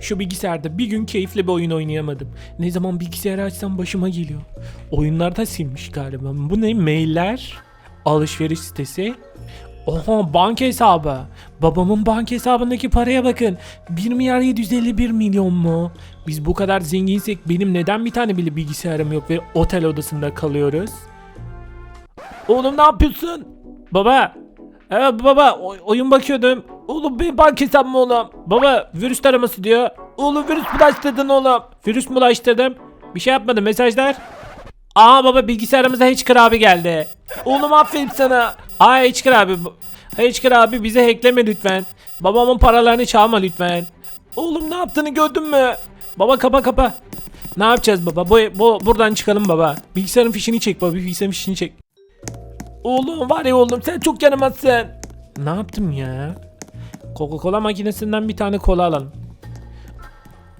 Şu bilgisayarda bir gün keyifli bir oyun oynayamadım. Ne zaman bilgisayarı açsam başıma geliyor. Oyunlarda silmiş galiba. Bu ne? Mailler, alışveriş sitesi. Oha banka hesabı. Babamın banka hesabındaki paraya bakın. 1 milyar 751 milyon mu? Biz bu kadar zenginsek benim neden bir tane bile bilgisayarım yok ve otel odasında kalıyoruz? Oğlum ne yapıyorsun? Baba. Evet baba oy- oyun bakıyordum. Oğlum bir banka hesabım oğlum. Baba virüs taraması diyor. Oğlum virüs bulaştırdın oğlum. Virüs bulaştırdım. Bir şey yapmadım mesajlar. Aa baba bilgisayarımıza Hacker abi geldi. Oğlum aferin sana. Aa Hacker abi. Hacker abi bize hackleme lütfen. Babamın paralarını çalma lütfen. Oğlum ne yaptığını gördün mü? Baba kapa kapa. Ne yapacağız baba? Bu, bu buradan çıkalım baba. Bilgisayarın fişini çek baba. Bilgisayarın fişini çek. Oğlum var ya oğlum sen çok yaramazsın. Ne yaptım ya? Coca-Cola makinesinden bir tane kola alalım.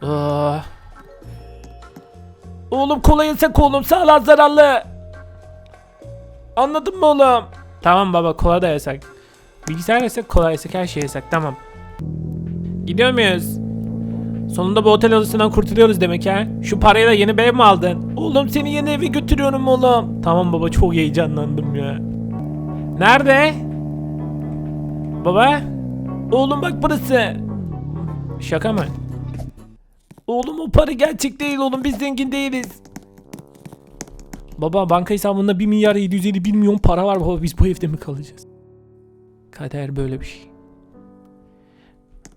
Ah. Oğlum kola yasak oğlum sağlığa zararlı. Anladın mı oğlum? Tamam baba kola da yasak. Bilgisayar yasak kola yasak her şey yasak tamam. Gidiyor muyuz? Sonunda bu otel odasından kurtuluyoruz demek ha. Şu parayla yeni bir ev mi aldın? Oğlum seni yeni eve götürüyorum oğlum. Tamam baba çok heyecanlandım ya. Nerede? Baba? Oğlum bak burası. Şaka mı? Oğlum o para gerçek değil oğlum biz zengin değiliz. Baba banka hesabında 1 milyar 751 milyon para var baba biz bu evde mi kalacağız? Kader böyle bir şey.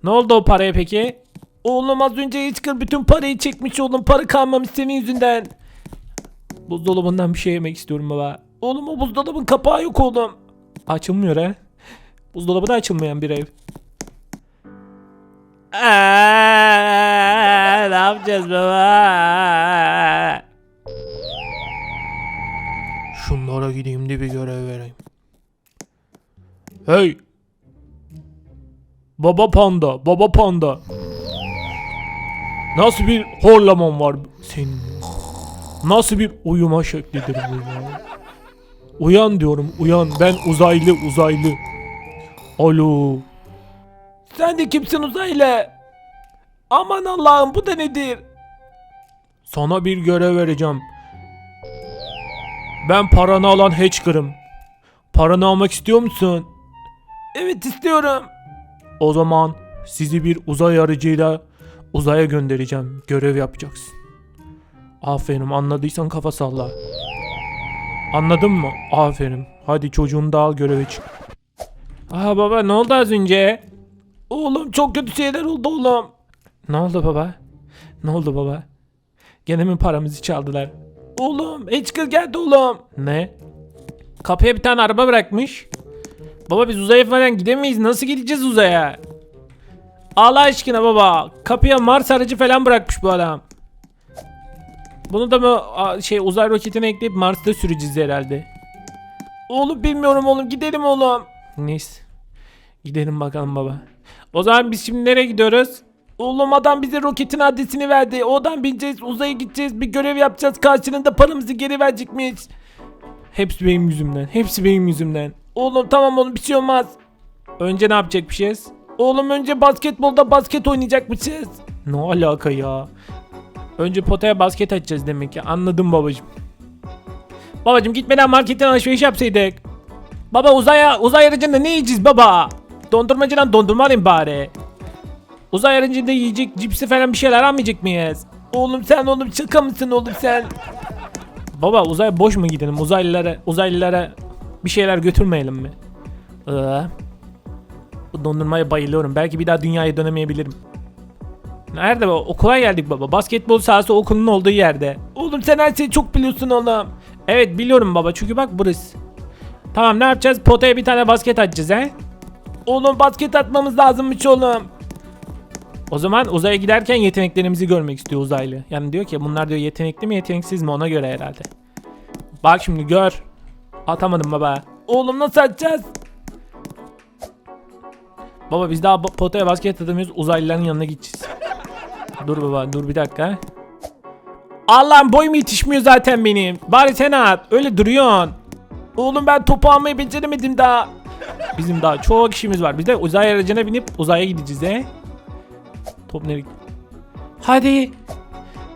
Ne oldu o paraya peki? Oğlum az önce Hitchcock bütün parayı çekmiş oğlum para kalmamış senin yüzünden. Buzdolabından bir şey yemek istiyorum baba. Oğlum o buzdolabın kapağı yok oğlum. Açılmıyor ha. Buzdolabı da açılmayan bir ev. Aa, ne yapacağız baba? Şunlara gideyim de bir görev vereyim. Hey! Baba panda, baba panda. Nasıl bir horlaman var senin? Nasıl bir uyuma şeklidir bu ya? Uyan diyorum, uyan. Ben uzaylı, uzaylı. Alo. Sen de kimsin uzaylı? Aman Allah'ım bu da nedir? Sana bir görev vereceğim. Ben paranı alan Hatchker'ım. Paranı almak istiyor musun? Evet istiyorum. O zaman sizi bir uzay aracıyla uzaya göndereceğim. Görev yapacaksın. Aferin anladıysan kafa salla. Anladın mı? Aferin. Hadi çocuğunu da al göreve çık. Aa baba ne oldu az önce? Oğlum çok kötü şeyler oldu oğlum. Ne oldu baba? Ne oldu baba? Gene mi paramızı çaldılar? Oğlum Hitchcock geldi oğlum. Ne? Kapıya bir tane araba bırakmış. Baba biz uzaya falan gidemeyiz. Nasıl gideceğiz uzaya? Allah aşkına baba. Kapıya Mars aracı falan bırakmış bu adam. Bunu da mı şey uzay roketine ekleyip Mars'ta süreceğiz herhalde. Oğlum bilmiyorum oğlum gidelim oğlum. Neyse. Gidelim bakalım baba. O zaman biz şimdi nereye gidiyoruz? Oğlum adam bize roketin adresini verdi. Oradan bineceğiz uzaya gideceğiz bir görev yapacağız. Karşılığında paramızı geri verecekmiş. Hepsi benim yüzümden. Hepsi benim yüzümden. Oğlum tamam oğlum bir şey olmaz. Önce ne yapacakmışız? Oğlum önce basketbolda basket oynayacakmışız. Ne alaka ya? Önce potaya basket açacağız demek ki. Anladım babacım. Babacım gitmeden marketten alışveriş yapsaydık. Baba uzaya uzay aracında ne yiyeceğiz baba? Dondurmacıdan dondurma alayım bari. Uzay aracında yiyecek cipsi falan bir şeyler almayacak mıyız? Oğlum sen oğlum şaka mısın oğlum sen? Baba uzay boş mu gidelim? Uzaylılara uzaylılara bir şeyler götürmeyelim mi? Ee, bu dondurmaya bayılıyorum. Belki bir daha dünyaya dönemeyebilirim. Nerede baba? Okula geldik baba. Basketbol sahası okulun olduğu yerde. Oğlum sen her şeyi çok biliyorsun oğlum. Evet biliyorum baba çünkü bak burası. Tamam ne yapacağız? Potaya bir tane basket atacağız he? Oğlum basket atmamız lazımmış oğlum. O zaman uzaya giderken yeteneklerimizi görmek istiyor uzaylı. Yani diyor ki bunlar diyor yetenekli mi yeteneksiz mi ona göre herhalde. Bak şimdi gör. Atamadım baba. Oğlum nasıl atacağız? Baba biz daha potaya basket atamıyoruz uzaylıların yanına gideceğiz. dur baba dur bir dakika. Allah'ım boyum yetişmiyor zaten benim. Bari sen at. Öyle duruyorsun. Oğlum ben topu almayı beceremedim daha. Bizim daha çok işimiz var. Biz de uzay aracına binip uzaya gideceğiz he. Top nereye? Hadi.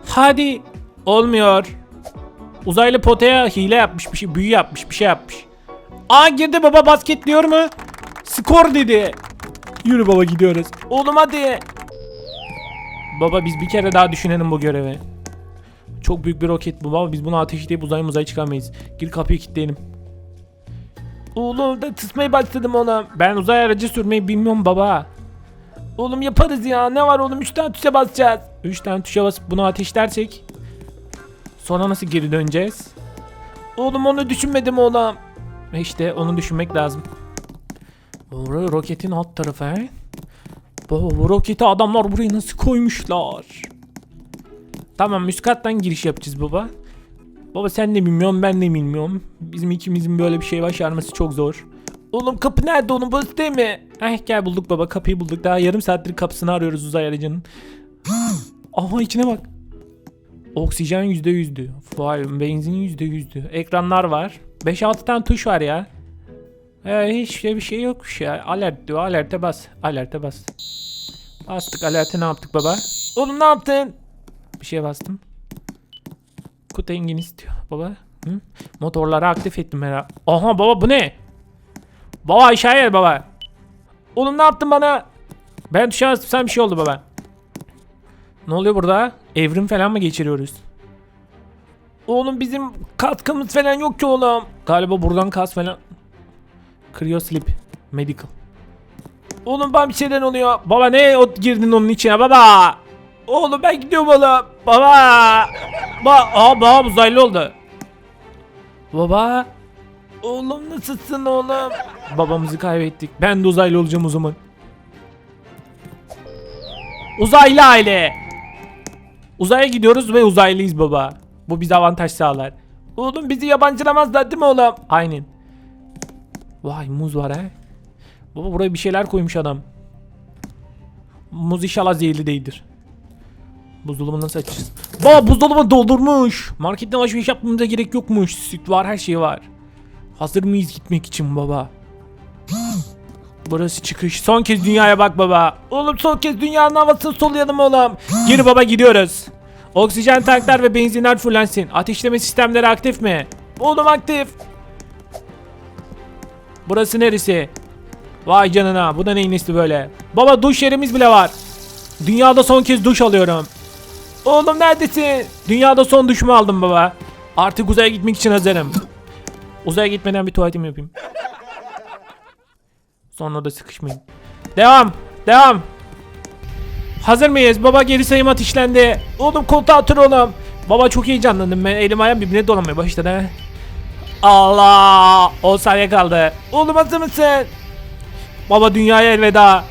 Hadi. Olmuyor. Uzaylı potaya hile yapmış bir şey, büyü yapmış, bir şey yapmış. Aa girdi baba basketliyor mu? Skor dedi. Yürü baba gidiyoruz. Oğlum hadi. Baba biz bir kere daha düşünelim bu görevi. Çok büyük bir roket bu baba biz bunu ateşleyip uzay uzay çıkamayız. Gir kapıyı kilitleyelim. Oğlum da tısmaya başladım ona. Ben uzay aracı sürmeyi bilmiyorum baba. Oğlum yaparız ya. Ne var oğlum? 3 tane tuşa basacağız. 3 tane tuşa basıp bunu ateşlersek. Sonra nasıl geri döneceğiz? Oğlum onu düşünmedim oğlum. İşte onu düşünmek lazım. Bu roketin alt tarafı? Bu, bu roketi adamlar buraya nasıl koymuşlar? Tamam üst kattan giriş yapacağız baba. Baba sen de bilmiyorum ben de bilmiyorum. Bizim ikimizin böyle bir şey başarması çok zor. Oğlum kapı nerede oğlum burası değil mi? Eh gel bulduk baba kapıyı bulduk. Daha yarım saattir kapısını arıyoruz uzay aracının. Aha içine bak. Oksijen yüzde yüzdü. Vay benzin yüzde yüzdü. Ekranlar var. 5-6 tane tuş var ya. Ee, hiç şey bir şey yokmuş ya. Alert diyor. Alerte bas. Alerte bas. Bastık. Alerte ne yaptık baba? Oğlum ne yaptın? Bir şeye bastım. Kutu engin istiyor baba. Hı? Motorları aktif ettim herhalde. Aha baba bu ne? Baba aşağıya gel baba. Oğlum ne yaptın bana? Ben bastım sen bir şey oldu baba. Ne oluyor burada? Evrim falan mı geçiriyoruz? Oğlum bizim katkımız falan yok ki oğlum. Galiba buradan kas falan. Cryoslip. Medical. Oğlum bana bir şeyden oluyor. Baba ne girdin onun içine baba? Oğlum ben gidiyorum oğlum. Baba. Ba Aa baba uzaylı oldu. Baba. Oğlum nasılsın oğlum? Babamızı kaybettik. Ben de uzaylı olacağım o zaman. Uzaylı aile. Uzaya gidiyoruz ve uzaylıyız baba. Bu bize avantaj sağlar. Oğlum bizi yabancılamazlar değil mi oğlum? Aynen. Vay muz var he. Baba buraya bir şeyler koymuş adam. Muz inşallah zehirli değildir. Buzdolabını nasıl açacağız? Baba buzdolabı doldurmuş. Marketten alışveriş yapmamıza gerek yokmuş. Süt var her şey var. Hazır mıyız gitmek için baba? Burası çıkış. Son kez dünyaya bak baba. Oğlum son kez dünyanın havasını soluyalım oğlum. Gir baba gidiyoruz. Oksijen tanklar ve benzinler fullensin. Ateşleme sistemleri aktif mi? Oğlum aktif. Burası neresi? Vay canına bu da neyin böyle? Baba duş yerimiz bile var. Dünyada son kez duş alıyorum. Oğlum neredesin? Dünyada son duşumu aldım baba. Artık uzaya gitmek için hazırım. Uzaya gitmeden bir tuvaletimi yapayım. Sonra da sıkışmayın. Devam. Devam. Hazır mıyız? Baba geri sayım ateşlendi. Oğlum koltuğa otur oğlum. Baba çok heyecanlandım ben. Elim ayağım birbirine dolanmaya başladı. he. Allah! 10 saniye kaldı. Oğlum hazır mısın? Baba dünyaya elveda.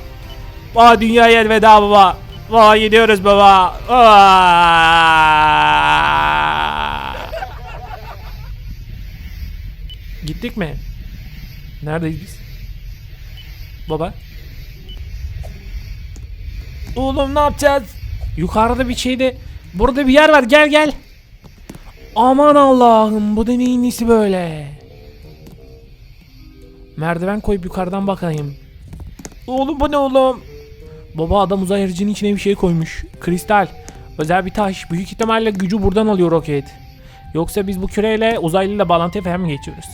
Baba dünyaya elveda baba. Baba gidiyoruz baba. Aa! Gittik mi? Neredeyiz biz? Baba. Oğlum ne yapacağız? Yukarıda bir şeyde. Burada bir yer var gel gel. Aman Allah'ım bu da neyin nesi böyle? Merdiven koyup yukarıdan bakayım. Oğlum bu ne oğlum? Baba adam uzay aracının içine bir şey koymuş. Kristal. Özel bir taş. Büyük ihtimalle gücü buradan alıyor roket. Yoksa biz bu küreyle uzaylıyla bağlantıya falan mı geçiyoruz?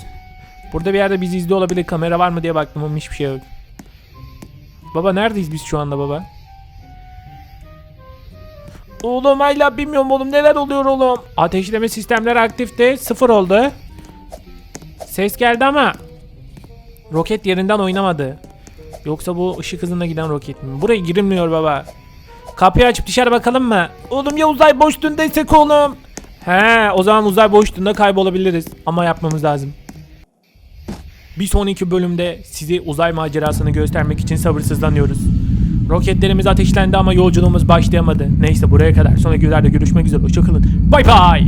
Burada bir yerde bizi izliyor olabilir. Kamera var mı diye baktım ama hiçbir şey yok. Baba neredeyiz biz şu anda baba? Oğlum hala bilmiyorum oğlum neler oluyor oğlum. Ateşleme sistemleri aktifti. Sıfır oldu. Ses geldi ama roket yerinden oynamadı. Yoksa bu ışık hızında giden roket mi? Buraya girilmiyor baba. Kapıyı açıp dışarı bakalım mı? Oğlum ya uzay boşluğundaysek oğlum. He o zaman uzay boşluğunda kaybolabiliriz. Ama yapmamız lazım. Bir sonraki bölümde size uzay macerasını göstermek için sabırsızlanıyoruz. Roketlerimiz ateşlendi ama yolculuğumuz başlayamadı. Neyse buraya kadar. Sonraki videolarda görüşmek üzere. Hoşçakalın. Bay bay.